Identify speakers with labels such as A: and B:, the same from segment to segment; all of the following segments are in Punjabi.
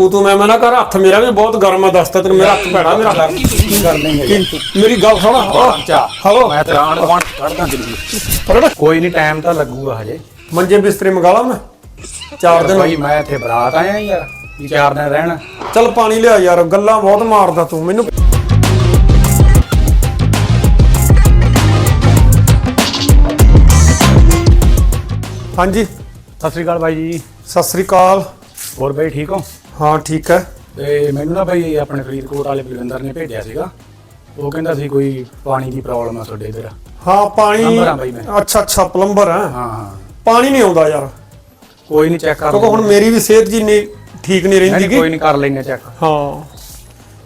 A: ਤੂੰ ਤੂੰ ਮੈਂ ਮੈਂ ਨਾ ਕਰ ਹੱਥ ਮੇਰਾ ਵੀ ਬਹੁਤ ਗਰਮ ਆ ਦੱਸਤਾ ਤੈਨੂੰ ਮੇਰਾ ਹੱਥ ਭੈੜਾ ਮੇਰਾ
B: ਕੀ ਕਰ ਲੈਂਗੇ
A: ਮੇਰੀ ਗੱਲ ਸੁਣ
B: ਚਾ
A: ਹਲੋ।
B: ਮੈਂ ਤੇ ਆਣ ਕੋਣ ਕੱਢਦਾ ਜਲਦੀ ਕੋਈ ਨਹੀਂ ਟਾਈਮ ਤਾਂ ਲੱਗੂਗਾ ਹਜੇ।
A: ਮੰਜੇ ਬਿਸਤਰੇ ਮੰਗਾ ਲਾ ਮੈਂ। ਚਾਰ ਦਿਨ
B: ਭਾਈ ਮੈਂ ਇੱਥੇ ਬਰਾਤ ਆਇਆ ਯਾਰ ਵੀ ਚਾਰ ਦਿਨ ਰਹਿਣਾ।
A: ਚੱਲ ਪਾਣੀ ਲਿਆ ਯਾਰ ਗੱਲਾਂ ਬਹੁਤ ਮਾਰਦਾ ਤੂੰ ਮੈਨੂੰ ਹਾਂਜੀ।
B: ਸਤਿ ਸ੍ਰੀ ਅਕਾਲ ਬਾਈ ਜੀ।
A: ਸਤਿ ਸ੍ਰੀ ਅਕਾਲ।
B: ਹੋਰ ਬਾਈ ਠੀਕ ਹੋ?
A: ਹਾਂ ਠੀਕ ਹੈ।
B: ਤੇ ਮੈਨੂੰ ਨਾ ਬਾਈ ਆਪਣੇ ਫਰੀਦਕੋਟ ਵਾਲੇ ਬਲਵਿੰਦਰ ਨੇ ਭੇਜਿਆ ਸੀਗਾ। ਉਹ ਕਹਿੰਦਾ ਸੀ ਕੋਈ ਪਾਣੀ ਦੀ ਪ੍ਰੋਬਲਮ ਆ ਤੁਹਾਡੇ ਇੱਧਰ।
A: ਹਾਂ ਪਾਣੀ
B: ਪਲੰਬਰ ਆ ਬਾਈ ਮੈਂ।
A: ਅੱਛਾ ਅੱਛਾ ਪਲੰਬਰ ਹੈ
B: ਹਾਂ ਹਾਂ।
A: ਪਾਣੀ ਨਹੀਂ ਆਉਂਦਾ ਯਾਰ।
B: ਕੋਈ ਨਹੀਂ ਚੈੱਕ ਕਰ
A: ਕਿਉਂਕਿ ਹੁਣ ਮੇਰੀ ਵੀ ਸਿਹਤ ਜੀ ਨਹੀਂ ਠੀਕ ਨਹੀਂ ਰਹਿੰਦੀ
B: ਨਹੀਂ, ਕੋਈ ਨਹੀਂ ਕਰ ਲੈਨੇ ਚੈੱਕ
A: ਹਾਂ।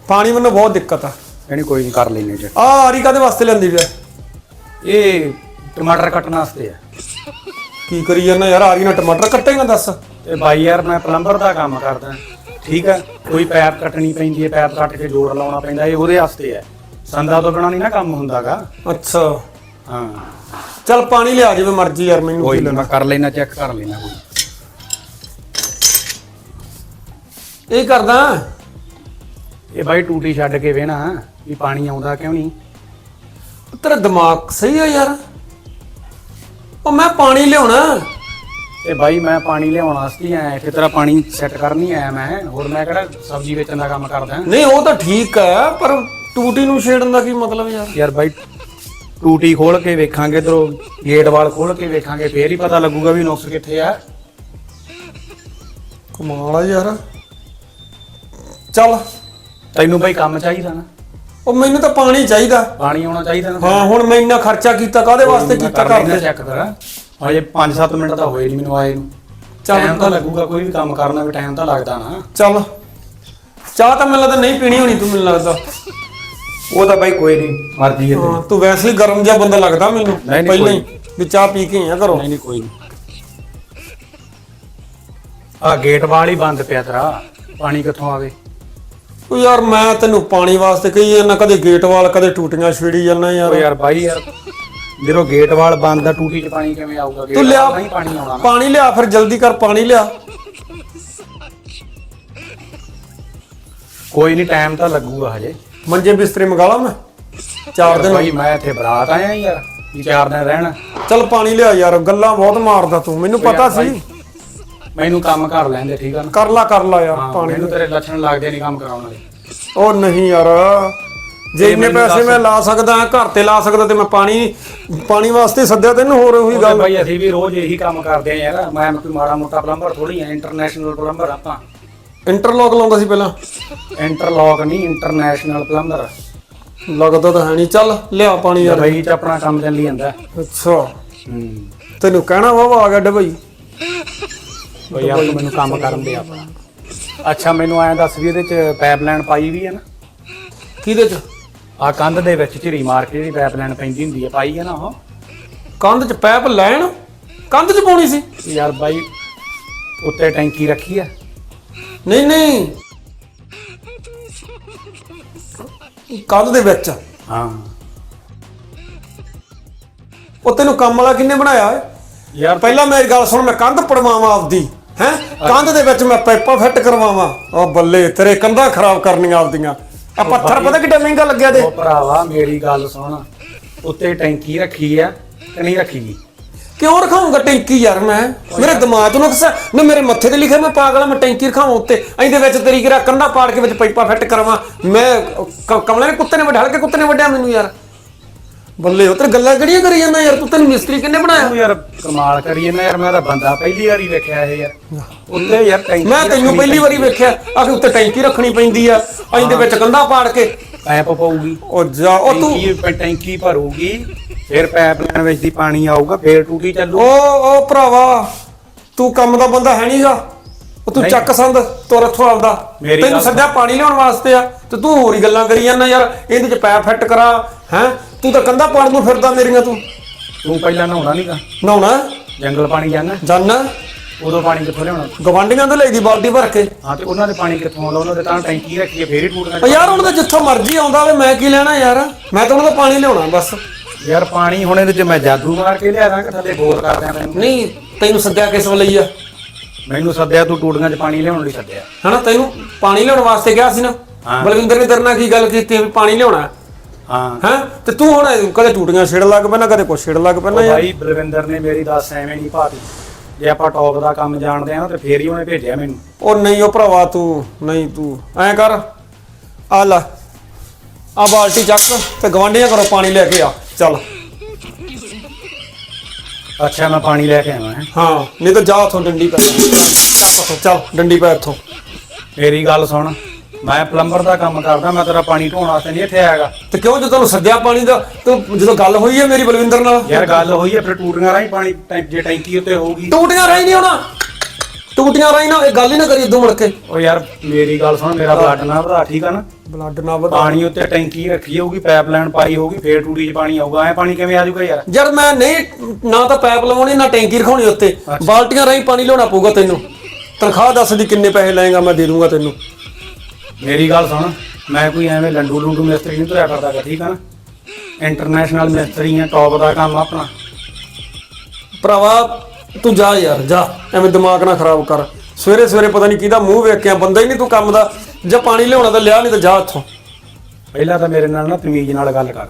A: ਪਾਣੀ ਮੈਨੂੰ ਬਹੁਤ ਦਿੱਕਤ ਆ।
B: ਨਹੀਂ ਕੋਈ ਨਹੀਂ ਕਰ ਲੈਨੇ ਚੈੱਕ
A: ਆ ਆਰੀ ਕਾਦੇ ਵਾਸਤੇ ਲੈਂਦੀ ਪਿਆ
B: ਇਹ ਟਮਾਟਰ ਕੱਟਣ ਵਾਸਤੇ ਆ।
A: ਕੀ ਕਰੀ ਜਾਂਦਾ ਯਾਰ ਆਰੀ ਨਾਲ ਟਮਾਟਰ ਕੱਟੇਗਾ ਦੱਸ।
B: ਤੇ ਬਾਈ ਯਾਰ ਮੈਂ ਪਲੰਬਰ ਦਾ ਕੰਮ ਕਰਦਾ। ਠੀਕ ਹੈ ਕੋਈ ਪੈਪ ਕੱਟਣੀ ਪੈਂਦੀ ਹੈ ਪੈਪ ਕੱਟ ਕੇ ਜੋੜ ਲਾਉਣਾ ਪੈਂਦਾ ਇਹ ਉਹਦੇ ਵਾਸਤੇ ਹੈ। ਸੰਦਾ ਤੋਂ ਬਿਨਾ ਨਹੀਂ ਨਾ ਕੰਮ ਹੁੰਦਾਗਾ।
A: ਅੱਛਾ।
B: ਹਾਂ।
A: ਚੱਲ ਪਾਣੀ ਲਿਆ ਜਿਵੇਂ ਮਰਜ਼ੀ ਯਾਰ ਮੈਨੂੰ
B: ਕੋਈ ਮੈਂ ਕਰ ਲੈਣਾ ਚੈੱਕ ਕਰ ਲੈਣਾ ਕੋਈ।
A: ਇਹ ਕਰਦਾ।
B: ਇਹ ਬਾਈ ਟੂਟੀ ਛੱਡ ਕੇ ਵੇਣਾ ਵੀ ਪਾਣੀ ਆਉਂਦਾ ਕਿਉਂ ਨਹੀਂ।
A: ਤੇਰਾ ਦਿਮਾਗ ਸਹੀ ਆ ਯਾਰ। ਉਹ ਮੈਂ ਪਾਣੀ ਲਿਆਉਣਾ।
B: ਤੇ ਬਾਈ ਮੈਂ ਪਾਣੀ ਲਿਆਉਣ ਵਾਸਤੇ ਹੀ ਆਇਆ ਇੱਥੇ ਤੇਰਾ ਪਾਣੀ ਸੈੱਟ ਕਰਨ ਆਇਆ ਮੈਂ। ਹੋਰ ਮੈਂ ਕਿਹੜਾ ਸਬਜ਼ੀ ਵੇਚਣ ਦਾ ਕੰਮ ਕਰਦਾ।
A: ਨਹੀਂ ਉਹ ਤਾਂ ਠੀਕ ਹੈ ਪਰ ਟੂਟੀ ਨੂੰ ਛੇੜਨ ਦਾ ਕੀ ਮਤਲਬ ਯਾਰ?
B: ਯਾਰ ਬਾਈ ਟੂਟੀ ਖੋਲ ਕੇ ਵੇਖਾਂਗੇ ਇਧਰੋਂ ਗੇਟ ਵਾਲ ਖੋਲ ਕੇ ਵੇਖਾਂਗੇ ਫੇਰ ਹੀ ਪਤਾ ਲੱਗੂਗਾ ਵੀ ਨੁਕਸ ਕਿੱਥੇ ਆ।
A: ਕਮਾਲ ਆ ਯਾਰ। ਚੱਲ।
B: ਤੈਨੂੰ ਬਾਈ ਕੰਮ ਚਾਹੀਦਾ ਨਾ।
A: ਉਹ ਮੈਨੂੰ ਤਾਂ ਪਾਣੀ ਚਾਹੀਦਾ।
B: ਪਾਣੀ ਆਉਣਾ ਚਾਹੀਦਾ ਨਾ।
A: ਹਾਂ ਹੁਣ ਮੈਂ ਇੰਨਾ ਖਰਚਾ ਕੀਤਾ ਕਾਦੇ ਵਾਸਤੇ ਕੀਤਾ ਕਰਦੇ
B: ਚੈੱਕ ਕਰ ਹਜੇ 5-7 ਮਿੰਟ ਤਾਂ ਹੋਏ ਨਹੀਂ ਮੈਨੂੰ ਆਏ ਨੂੰ।
A: ਚੱਲ
B: ਟਾਈਮ ਤਾਂ ਲੱਗੂਗਾ ਕੋਈ ਵੀ ਕੰਮ ਕਰਨਾ ਵੀ ਟਾਈਮ ਤਾਂ ਲੱਗਦਾ ਨਾ।
A: ਚੱਲ। ਚਾਹ ਤਾਂ ਮੈਨੂੰ ਲੱਗਦਾ ਨਹੀਂ ਪੀਣੀ ਹੋਣੀ ਤੂੰ ਮੈਨੂੰ ਲੱਗਦਾ।
B: ਉਹ ਤਾਂ ਬਾਈ ਕੋਈ ਨਹੀਂ ਮਰਜ਼ੀ ਹੈ
A: ਹਾਂ ਤੂੰ ਵੈਸੇ ਹੀ ਗਰਮ ਜਿਹਾ ਬੰਦਾ ਲੱਗਦਾ ਮੈਨੂੰ
B: ਨਹੀਂ,
A: ਪਹਿਲਾਂ ਹੀ
B: ਕੋਈ
A: ਵੀ ਚਾਹ ਪੀ ਕੇ ਆਇਆ ਕਰੋ
B: ਨਹੀਂ ਨਹੀਂ ਕੋਈ ਨਹੀਂ ਆ ਗੇਟ ਵਾਲ ਹੀ ਬੰਦ ਪਿਆ ਤੇਰਾ ਪਾਣੀ ਕਿੱਥੋਂ ਆਵੇ
A: ਉਹ ਯਾਰ ਮੈਂ ਤੈਨੂੰ ਪਾਣੀ ਵਾਸਤੇ ਕਹੀ ਜਾਂਦਾ ਕਦੇ ਗੇਟ ਵਾਲ ਕਦੇ ਟੂਟੀਆਂ ਛੇੜੀ ਜਾਂਦਾ ਯਾਰ।
B: ਯਾਰ ਬਾਈ ਯਾਰ ਜਦੋਂ ਗੇਟ ਵਾਲ ਬੰਦ ਆ ਟੂਟੀ 'ਚ ਪਾਣੀ ਕਿਵੇਂ ਆਊਗਾ ਗੇਟ
A: ਤੂੰ ਲਿਆ
B: ਨਹੀਂ ਪਾਣੀ ਆਉਣਾ ਨਾ।
A: ਪਾਣੀ ਲਿਆ ਫਿਰ ਜਲਦੀ ਕਰ ਪਾਣੀ ਲਿਆ।
B: ਕੋਈ ਨਹੀਂ ਟਾਈਮ ਤਾਂ ਲੱਗੂਗਾ ਹਜੇ।
A: ਮੰਜੇ ਬਿਸਤਰੇ ਮੰਗਾ ਲਾ ਮੈਂ। ਚਾਰ ਦਿਨ
B: ਬਾਈ ਮੈਂ ਇੱਥੇ ਬਰਾਤ ਆਇਆ ਯਾਰ ਵੀ ਚਾਰ ਦਿਨ ਰਹਿਣਾ।
A: ਚੱਲ ਪਾਣੀ ਲਿਆ ਯਾਰ ਗੱਲਾਂ ਬਹੁਤ ਮਾਰਦਾ ਤੂੰ ਮੈਨੂੰ ਪਤਾ ਸੀ।
B: ਮੈਨੂੰ ਕੰਮ ਕਰ ਲੈਂਦੇ ਠੀਕ ਆ ਨਾ?
A: ਕਰ ਲਾ ਕਰ ਲਾ ਯਾਰ
B: ਹਾਂ,
A: ਪਾਣੀ
B: ਮੈਨੂੰ ਤੇਰੇ ਲੱਛਣ ਲੱਗਦੇ ਨਹੀਂ ਕੰਮ ਕਰਾਉਣ ਵਾਲੇ।
A: ਉਹ ਨਹੀਂ ਯਾਰ ਜੇ ਇੰਨੇ ਪੈਸੇ। ਮੈਂ ਲਾ ਸਕਦਾ ਘਰ ਤੇ ਲਾ ਸਕਦਾ ਤੇ ਮੈਂ ਪਾਣੀ ਪਾਣੀ ਵਾਸਤੇ ਸੱਦਿਆ ਤੈਨੂੰ ਹੋਰ ਉਹੀ
B: ਗੱਲ। ਬਾਈ ਅਸੀਂ ਵੀ ਰੋਜ਼ ਇਹੀ ਕੰਮ ਕਰਦੇ ਆ ਯਾਰ। ਮੈਂ ਕੋਈ ਮਾੜਾ ਮੋਟਾ ਪਲੰਬਰ ਥੋੜੀ ਆ ਇੰਟਰਨੈਸ਼ਨਲ ਪਲੰਬਰ ਆਪਾਂ।
A: ਇੰਟਰਲੌਕ ਲਾਉਂਦਾ ਸੀ ਪਹਿਲਾਂ।
B: ਇੰਟਰਲੌਕ ਨਹੀਂ ਇੰਟਰਨੈਸ਼ਨਲ ਪਲੰਬਰ
A: ਲੱਗਦਾ ਤਾਂ ਹੈ ਨਹੀਂ। ਚੱਲ ਲਿਆ ਪਾਣੀ ਯਾਰ।
B: ਦੁਬਈ ਚ ਆਪਣਾ ਕੰਮ ਚੱਲੀ ਜਾਂਦਾ।
A: ਅੱਛਾ। ਤੈਨੂੰ ਕਹਿਣਾ ਵਾ ਆ ਗਿਆ ਡਬਈ।
B: ਬਈ ਆਪ ਮੈਨੂੰ ਕੰਮ ਕਰਨ ਦੇ ਆਪਣਾ। ਅੱਛਾ ਮੈਨੂੰ ਐਂ ਦੱਸ ਵੀ ਇਹਦੇ ਚ ਪਾਈਪਲਾਈਨ ਪਾਈ ਵੀ ਹੈ ਨਾ?
A: ਕਿਹਦੇ ਚ?
B: ਆ ਕੰਧ ਦੇ ਵਿੱਚ ਝਿਰੀ ਮਾਰ ਕੇ ਜਿਹੜੀ ਪਾਈਪਲਾਈਨ ਪੈਂਦੀ ਹੁੰਦੀ ਹੈ ਪਾਈ ਹੈ ਨਾ ਉਹ।
A: ਕੰਧ ਚ ਪੈਪ ਲੈਣ? ਕੰਧ ਚ ਪਾਉਣੀ ਸੀ?
B: ਯਾਰ ਬਾਈ ਉੱਤੇ ਟੈਂਕੀ ਰੱਖੀ ਆ।
A: ਨਹੀਂ ਨਹੀਂ। ਕੰਧ ਦੇ ਵਿੱਚ?
B: ਹਾਂ।
A: ਉਹ ਤੈਨੂੰ ਕੰਮ ਵਾਲਾ ਕਿੰਨੇ ਬਣਾਇਆ ਏ
B: ਯਾਰ
A: ਪਹਿਲਾਂ ਮੇਰੀ ਗੱਲ ਸੁਣ ਮੈਂ ਕੰਧ ਪੜਵਾਵਾਂ ਆਪਦੀ ਹੈ? ਕੰਧ ਦੇ ਵਿੱਚ ਮੈਂ ਪਾਈਪਾਂ ਫਿੱਟ ਕਰਵਾਵਾਂ। ਉਹ ਬੱਲੇ ਤੇਰੇ ਕੰਧਾਂ ਖਰਾਬ ਕਰਨੀਆਂ ਆਪਦੀਆਂ। ਆ ਪੱਥਰ ਪਤਾ ਕਿੱਡਾ ਮਹਿੰਗਾ ਲੱਗਿਆ ਦੇ
B: ਉਹ ਭਰਾਵਾ ਮੇਰੀ ਗੱਲ ਸੁਣ। ਉੱਤੇ ਟੈਂਕੀ ਰੱਖੀ ਆ ਕਿ ਨਹੀਂ ਰੱਖੀ? ਗਈ
A: ਕਿਉਂ ਰਖਾਉਂਗਾ ਟੈਂਕੀ ਯਾਰ ਮੈਂ? ਮੇਰੇ ਦਿਮਾਗ ਨੂੰ ਨੁਕਸ ਨਾ ਮੇਰੇ ਮੱਥੇ ਤੇ ਲਿਖਿਆ ਮੈਂ ਪਾਗਲ ਆ, ਮੈਂ ਟੈਂਕੀ ਰਖਾਵਾਂ ਉੱਤੇ। ਇਹਦੇ ਵਿੱਚ ਤੇਰੀ ਕਿਰਾ ਕੰਧਾ ਪਾੜ ਕੇ ਵਿੱਚ ਪਾਈਪਾਂ ਫਿੱਟ ਕਰਾਵਾਂ। ਮੈਂ ਕ- ਕਮਲੇ ਨੇ ਕੁੱਤੇ ਨੇ ਵੱਢ ਕੇ ਕੁੱਤੇ ਨੇ ਵੱਢਿਆ ਮੈਨੂੰ ਯਾਰ। ਬੱਲੇ ਤੇ ਗੱਲਾਂ ਕਿਹੜੀਆਂ ਕਰੀ ਜਾਂਦਾ ਯਾਰ? ਤੂੰ ਤੈਨੂੰ ਮਿਸਤਰੀ ਕਿੰਨੇ ਬਣਾਇਆ?
B: ਤੂੰ ਯਾਰ ਕਮਾਲ ਕਰੀਏ ਨਾ ਯਾਰ ਮੈਂ ਤਾਂ ਬੰਦਾ ਪਹਿਲੀ ਵਾਰੀ ਵੇਖਿਆ ਇਹ ਯਾਰ। ਉੱਤੇ ਯਾਰ ਟੈਂਕੀ
A: ਮੈਂ ਤੈਨੂੰ ਪਹਿਲੀ ਵਾਰੀ ਵੇਖਿਆ ਆ ਕਿ ਉੱਤੇ ਟੈਂਕੀ ਰੱਖਣੀ ਪੈਂਦੀ ਆ ਇਹਦੇ ਵਿੱਚ ਕੰਧਾ ਪਾੜ ਕੇ।
B: ਪੈਪ ਪਾਉਗੀ
A: ਉਹ ਜਾ ਉਹ ਤੂੰ
B: ਟੈਂਕੀ ਟੈਂਕੀ ਭਰੂਗੀ ਫਿਰ ਪਾਈਪਲਾਈਨ ਵਿੱਚ ਦੀ ਪਾਣੀ ਆਊਗਾ ਫਿਰ ਟੂਟੀ ਚੱਲੂ।
A: ਉਹ ਉਹ ਭਰਾਵਾ ਤੂੰ ਕੰਮ ਦਾ ਬੰਦਾ ਹੈ ਨਹੀਂਗਾ ਉਹ ਤੂੰ। ਚੱਕ ਸੰਦ ਤੁਰ ਇੱਥੋਂ
B: ਮੇਰੀ
A: ਤੈਨੂੰ ਸੱਜਾ ਪਾਣੀ ਲਿਆਉਣ ਵਾਸਤੇ ਆ ਤੇ ਤੂੰ ਹੋਰ ਹੀ ਗੱਲਾਂ ਕਰੀ ਜਾਂਦਾ ਯਾਰ। ਇਹਦੇ ਚ ਪੈਪ ਫਿੱਟ ਕਰਾ ਹੈ? ਤੂੰ ਤਾਂ ਕੰਧਾ ਪਾੜ ਨੂੰ ਫਿਰਦਾ ਮੇਰੀਆਂ ਤੂੰ।
B: ਤੂੰ ਪਹਿਲਾਂ ਨਹਾਉਣਾ ਨਹੀਂਗਾ
A: ਨਹਾਉਣਾ?
B: ਜੰਗਲ ਪਾਣੀ ਜਾਣਾ।
A: ਜਾਨਾ
B: ਉਦੋਂ ਪਾਣੀ ਕਿੱਥੋਂ ਲਿਆਉਣਾ?
A: ਗਵਾਂਡੀਆਂ ਤੋਂ ਲਈਦੀ ਬਾਲਟੀ ਭਰ ਕੇ।
B: ਹਾਂ ਤੇ ਉਹਨਾਂ ਦੇ ਪਾਣੀ ਕਿੱਥੋਂ ਆਉਂਦਾ? ਉਹਨਾਂ ਦੇ ਤਾਂ ਟੈਂਕੀ ਰੱਖੀ ਹੈ ਫੇਰ ਹੀ ਟੂਟਣਾ
A: ਯਾਰ ਉਹਨਾਂ ਦਾ ਜਿੱਥੋਂ ਮਰਜ਼ੀ ਆਉਂਦਾ ਵੇ ਮੈਂ ਕੀ ਲੈਣਾ ਯਾਰ? ਮੈਂ ਤਾਂ ਉਹਨਾਂ ਦਾ ਪਾਣੀ ਲਿਆਉਣਾ ਬਸ।
B: ਯਾਰ ਪਾਣੀ ਹੁਣ ਇਹਦੇ ਚ ਮੈਂ ਜਾਦੂ ਮਾਰ ਕੇ ਲਿਆ ਦਾਂਗਾ ਥੱਲੇ ਬੋਰ ਕਰ ਦਿਆਂ ਤੈਨੂੰ
A: ਨਹੀਂ ਤੈਨੂੰ ਸੱਦਿਆ ਕਿਸ ਵੇਲੇ ਆ?
B: ਮੈਨੂੰ ਸੱਦਿਆ ਤੂੰ ਟੂਟੀਆਂ 'ਚ ਪਾਣੀ ਲਿਆਉਣ ਲਈ ਸੱਦਿਆ।
A: ਹਨਾ ਤੈਨੂੰ ਪਾਣੀ ਲਿਆਉਣ ਵਾਸਤੇ ਗਿਆ ਸੀ ਨਾ। ਬਲਵਿੰਦਰ ਨੇ ਤੇਰੇ ਨਾਲ ਕੀ ਗੱਲ ਕੀਤੀ ਵੀ ਪਾਣੀ ਲਿਆਉਣਾ? ਹੈ? ਤੇ ਤੂੰ ਹੁਣ ਕਦੇ ਟੂਟੀਆਂ ਛੇੜ ਲੱਗ ਪੈਣਾ ਕਦੇ ਕੁਛ ਛੇੜ ਲੱਗ ਪੈਣਾ ਯਾਰ?
B: ਭਾਈ ਬਲਵਿੰਦਰ ਨੇ ਮੇਰੀ ਦੱਸ ਐਵੇਂ ਨਹੀਂ ਭਾਤੀ। ਜੇ ਆਪਾਂ ਟੌਪ ਦਾ ਕੰਮ ਜਾਣਦੇ ਆ ਤੇ ਫੇਰ ਹੀ ਉਹਨੇ ਭੇਜਿਆ ਮੈਨੂੰ।
A: ਉਹ ਨਹੀਂ ਉਹ ਭਰਾਵਾ ਤੂੰ ਨਹੀਂ ਤੂੰ। ਐਂ ਕਰ ਆ ਲੈ। ਆ ਬਾਲਟੀ ਚੱਕ ਤੇ ਗਵਾਂਢੀਆਂ ਘਰੋਂ ਪਾਣੀ ਲੈ ਕੇ ਆ। ਚੱਲ।
B: ਅੱਛਾ ਮੈਂ ਪਾਣੀ ਲੈ ਕੇ ਆਵਾਂ ਹੈਂ।
A: ਹਾਂ ਨਹੀਂ ਤਾਂ ਜਾ ਉੱਥੋਂ ਡੰਡੀ ਪੈ ਚੱਕ ਉੱਥੋਂ ਚੱਲ ਡੰਡੀ ਪੈ ਇੱਥੋਂ
B: ਮੇਰੀ ਗੱਲ ਸੁਣ। ਮੈਂ ਪਲੰਬਰ ਦਾ ਕੰਮ ਕਰਦਾ ਮੈਂ ਤੇਰਾ ਪਾਣੀ ਢੋਣ ਵਾਸਤੇ ਨਹੀਂ ਇੱਥੇ ਆਇਆਗਾ।
A: ਤੇ ਕਿਉਂ ਜਦੋਂ ਤੁਹਾਨੂੰ ਸੱਦਿਆ ਪਾਣੀ ਦਾ ਤੂੰ ਜਦੋਂ ਗੱਲ ਹੋਈ ਹੈ ਮੇਰੀ ਬਲਵਿੰਦਰ ਨਾਲ?
B: ਯਾਰ ਗੱਲ ਹੋਈ ਹੈ ਫਿਰ ਟੂਟੀਆਂ ਰਾਹੀਂ ਪਾਣੀ ਟੈਂ- ਜੇ ਟੈਂਕੀ ਉੱਤੇ ਹੋਊਗੀ।
A: ਟੂਟੀਆਂ ਰਹੀ ਨਹੀਂ ਹੋਣਾ ਟੂਟੀਆਂ ਰਹੀ ਨਾ ਇਹ ਗੱਲ ਹੀ ਨਾ ਕਰੀ ਇਦੋਂ ਮੁੜ ਕੇ।
B: ਉਹ ਯਾਰ ਮੇਰੀ ਗੱਲ ਸੁਣ ਮੇਰਾ ਬਲੱਡ ਨਾ ਵਧਾ ਠੀਕ ਆ ਨਾ?
A: ਬਲੱਡ ਨਾ ਵਧਾ।
B: ਪਾਣੀ ਉੱਤੇ ਟੈਂਕੀ ਰੱਖੀ ਹੋਊਗੀ ਪਾਈਪਲਾਈਨ ਪਾਈ ਹੋਊਗੀ ਫੇਰ ਟੂਟੀ 'ਚ ਪਾਣੀ ਆਊਗਾ। ਐ ਪਾਣੀ ਕਿਵੇਂ ਆ ਜਾਊਗਾ ਯਾਰ?
A: ਯਾਰ ਮੈਂ ਨਹੀਂ ਨਾ ਤਾਂ ਪੈਪ ਲਵਾਉਣੀ ਨਾ ਟੈਂਕੀ ਰਖਾਉਣੀ ਉੱਤੇ। ਬਾਲਟੀਆਂ ਰਾਹੀਂ ਪਾਣੀ ਲਿਆਉਣਾ ਪਊਗਾ ਤੈਨੂੰ। ਤਨਖਾਹ ਦੱਸ ਦੀ ਕਿੰਨੇ ਪੈਸੇ ਲਏਗਾ ਮੈਂ ਦੇ ਦੂੰਗਾ ਤੈਨੂੰ।
B: ਮੇਰੀ ਗੱਲ ਸੁਣ ਮੈਂ ਕੋਈ ਐਵੇਂ ਲੰਡੂ ਲੰਡੂ ਮਿਸਤਰੀ ਨਹੀਂ ਤੁਰਿਆ ਕਰਦਾ ਗਾ, ਠੀਕ ਆ ਨਾ? ਇੰਟਰਨੈਸ਼ਨਲ ਮਿਸਤਰੀ ਆ ਟੌਪ ਦਾ ਕੰਮ ਆਪਣਾ।
A: ਭਰਾਵਾ ਤੂੰ ਜਾ ਯਾਰ ਜਾ। ਐਵੇਂ ਦਿਮਾਗ ਨਾ ਖਰਾਬ ਕਰ। ਸਵੇਰੇ ਸਵੇਰੇ ਪਤਾ ਨਹੀਂ ਕਿਹਦਾ ਮੂੰਹ ਵੇਖ ਕੇ ਆ, ਬੰਦਾ ਹੀ ਨਹੀਂ ਤੂੰ ਕੰਮ ਦਾ। ਜੇ ਪਾਣੀ ਲਿਆਉਣਾ ਤਾਂ ਲਿਆ ਨਹੀਂ ਤਾਂ ਜਾ ਇੱਥੋਂ।
B: ਪਹਿਲਾਂ ਤਾਂ ਮੇਰੇ ਨਾਲ ਨਾ ਤਮੀਜ਼ ਨਾਲ ਗੱਲ ਕਰ।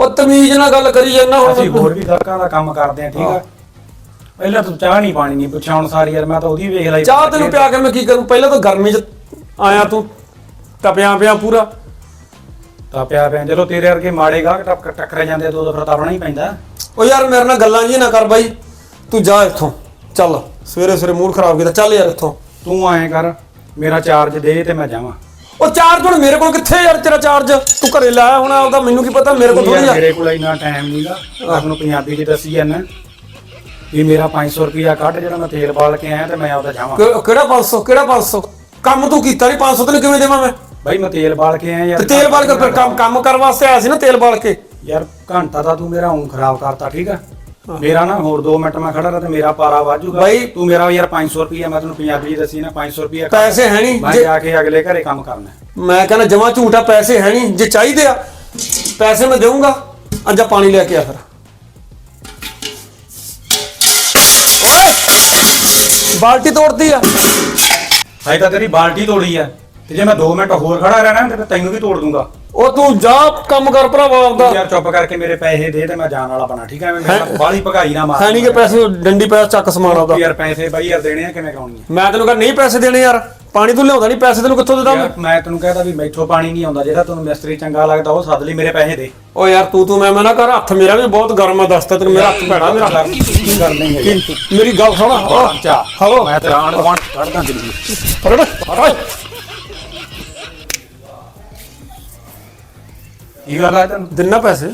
A: ਉਹ ਤਮੀਜ਼ ਨਾਲ ਗੱਲ ਕਰੀ ਜਾਂਦਾ
B: ਅਸੀਂ
A: ਹੁਣ
B: ਹੋਰ ਵੀ ਗਾਹਕਾਂ ਦਾ ਕੰਮ ਕਰਦੇ ਆ ਠੀਕ ਆ? ਪਹਿਲਾਂ ਤੂੰ ਚਾਹ ਨਹੀਂ ਪਾਣੀ ਨਹੀਂ ਪੁੱਛਿਆ ਹੁਣ ਸਾਰੀ ਯਾਰ ਮੈਂ ਤਾਂ ਉਹਦੀ ਵੇਖ ਲਈ।
A: ਚਾਹ ਤੈਨੂੰ ਪਿਆ ਕੇ ਮੈਂ ਕੀ ਕਰੂੰ? ਪਹਿਲਾਂ ਤਾਂ ਗਰਮੀ 'ਚ ਆਇਆ ਤੂੰ। ਤਪਿਆ ਪਿਆ ਪੂਰਾ।
B: ਤਾਂ ਪਿਆ ਪਿਆ। ਜਦੋਂ ਤੇਰੇ ਵਰਗੇ ਮਾੜੇ ਗਾਹਕ ਟੱਕ ਟੱਕਰੇ ਜਾਂਦੇ ਤਾਂ ਉਦੋਂ ਫਿਰ ਤਾਪਣਾ ਹੀ ਪੈਂਦਾ।
A: ਉਹ ਯਾਰ ਮੇਰੇ ਨਾਲ ਗੱਲਾਂ ਜੀ ਨਾ ਕਰ ਬਾਈ। ਤੂੰ ਜਾ ਇੱਥੋਂ। ਚੱਲ ਸਵੇਰੇ ਸਵੇਰੇ ਮੂਡ ਖਰਾਬ ਕੀਤਾ। ਚੱਲ ਯਾਰ ਇੱਥੋਂ।
B: ਤੂੰ ਐਂ ਕਰ ਮੇਰਾ ਚਾਰਜ ਦੇ ਤੇ ਮੈਂ ਜਾਵਾਂ।
A: ਉਹ ਚਾਰਜ ਹੁਣ ਮੇਰੇ ਕੋਲ ਕਿੱਥੇ ਯਾਰ ਤੇਰਾ ਚਾਰਜ? ਤੂੰ ਘਰੇ ਲਾਇਆ ਹੋਣਾ ਉਹਦਾ ਮੈਨੂੰ ਕੀ ਪਤਾ ਮੇਰੇ ਕੋਲ
B: ਯਾਰ
A: ਥੋੜੀ ਆ।
B: ਮੇਰੇ ਕੋਲ ਇੰਨਾ ਟਾਈਮ ਨਹੀਂਗਾ ਤੁਹਾਨੂੰ ਪੰਜਾਬੀ ਚ ਦੱਸੀ ਜਾਂਦਾ। ਵੀ ਮੇਰਾ 500 ਰੁਪਿਆ ਕੱਢ ਜਿਹੜਾ ਮੈਂ ਤੇਲ ਬਾਲ ਕੇ ਆਇਆ ਤੇ ਮੈਂ ਆਪਦਾ ਜਾਵਾਂ।
A: ਕਿਹੜਾ 500 ਕਿਹੜਾ 500 ਕੰਮ ਤੂੰ ਕੀਤਾ ਨਹੀਂ 500 ਤੈਨੂੰ ਕਿਵੇਂ ਦੇਵਾਂ ਮੈਂ?
B: ਬਾਈ ਮੈਂ ਤੇਲ ਬਾਲ ਕੇ ਆਇਆ ਯਾਰ।
A: ਤੇ ਤੇਲ ਬਾਲ ਕੇ ਫਿਰ ਕੰਮ ਕੰਮ ਕਰਨ ਵਾਸਤੇ ਆਇਆ ਸੀ ਨਾ ਤੇਲ ਬਾਲ ਕੇ?
B: ਯਾਰ ਘੰਟਾ ਤਾਂ ਤੂੰ ਮੇਰਾ ਉਂ ਖਰਾਬ ਕਰਤਾ ਠੀਕ ਆ? ਮੇਰਾ ਨਾ ਹੋਰ 2 ਮਿੰਟ ਮੈਂ ਖੜਾ ਰਹਾ ਤੇ ਮੇਰਾ ਪਾਰਾ ਵਾਜੂਗਾ
A: ਬਾਈ-
B: ਤੂੰ ਮੇਰਾ ਯਾਰ 500 ਰੁਪਿਆ ਮੈਂ ਤੈਨੂੰ ਪੰਜਾਬੀ ਦੱਸੀ ਨਾ 500 ਰੁਪਿਆ
A: ਪੈਸੇ ਹੈ ਨਹੀਂ
B: ਮੈਂ
A: ਜੇ
B: ਕੇ ਅਗਲੇ ਘਰੇ ਕੰਮ ਕਰਨਾ।
A: ਮੈਂ ਕਹਿੰਦਾ ਜਮਾ ਝੂਠਾ ਪੈਸੇ ਹੈ ਨਹੀਂ ਜੇ ਚਾਹੀਦੇ ਆ ਪੈਸੇ ਮੈਂ ਦੇਵਾਂਗਾ ਅੱਜ ਪਾਣੀ ਲੈ ਕੇ ਆ ਫਿਰ। ਓਏ ਬਾਲਟੀ ਤੋੜਦੀ ਆ।
B: ਹਜੇ ਤਾਂ ਤੇਰੀ ਬਾਲਟੀ ਤੋੜੀ ਆ। ਤੇ ਜੇ ਮੈਂ 2 ਮਿੰਟ ਹੋਰ ਖੜਾ ਰਹਿਣਾ ਤੇ ਤੈਨੂੰ ਵੀ ਤੋੜ ਦੂੰਗਾ।
A: ਉਹ ਤੂੰ ਜਾ ਕੰਮ ਕਰ ਭਰਾਵਾ ਆਪਦਾ।
B: ਯਾਰ ਚੁੱਪ ਕਰਕੇ ਮੇਰੇ ਪੈਸੇ ਦੇ ਤੇ ਮੈਂ ਜਾਣ ਵਾਲਾ ਬਣਾ ਠੀਕ ਆ ਮੈਂ ਬਾਲੀ ਭਗਾਈ ਨਾ ਮਾਰ।
A: ਹੈ ਨਹੀਂ ਕਿ ਪੈਸੇ ਡੰਡੀ ਪੈ ਚੱਕ ਸਮਾਨ ਆਪਦਾ।
B: ਯਾਰ ਪੈਸੇ ਬਾਈ ਯਾਰ ਦੇਣੇ ਆ ਕਿਵੇਂ ਕਰਾਉਣੀ ਆ?
A: ਮੈਂ ਤੈਨੂੰ ਕਹਾਂ ਨਹੀਂ ਪੈਸੇ ਦੇਣੇ ਯਾਰ। ਪਾਣੀ ਤੂੰ ਲਿਆਉਂਦਾ ਨਹੀਂ ਪੈਸੇ ਤੈਨੂੰ ਕਿੱਥੋਂ ਦੇ ਦਾਂ
B: ਯਾਰ ਮੈਂ ਤੈਨੂੰ ਕਹਿੰਦਾ ਵੀ ਮੈਥੋਂ ਪਾਣੀ ਨਹੀਂ ਆਉਂਦਾ ਜਿਹੜਾ ਤੈਨੂੰ ਮਿਸਤਰੀ ਚੰਗਾ ਲੱਗਦਾ ਉਹ ਸੱਦ ਲਈ ਮੇਰੇ ਪੈਸੇ ਦੇ।
A: ਓ ਯਾਰ ਤੂੰ ਤੂੰ ਮੈਂ ਮੈਂ ਨਾ ਕਰ ਹੱਥ ਮੇਰਾ ਵੀ ਬਹੁਤ ਗਰਮ ਆ ਦੱਸਤਾ ਤੈਨੂੰ ਮੇਰਾ ਹੱਥ ਭੈੜਾ ਮੇਰਾ।
B: ਕੀ ਕਰਨਾ ਹੀ ਹੈ
A: ਮੇਰੀ ਗੱਲ ਸੁਣ।
B: ਚਾ
A: ਹਲੋ
B: ਮੈਂ ਤੇਰਾ ਆਣ ਕੱਢਦਾ ਦਿੱਲੀ 이거
A: 가든 दिन्ना
C: पैसे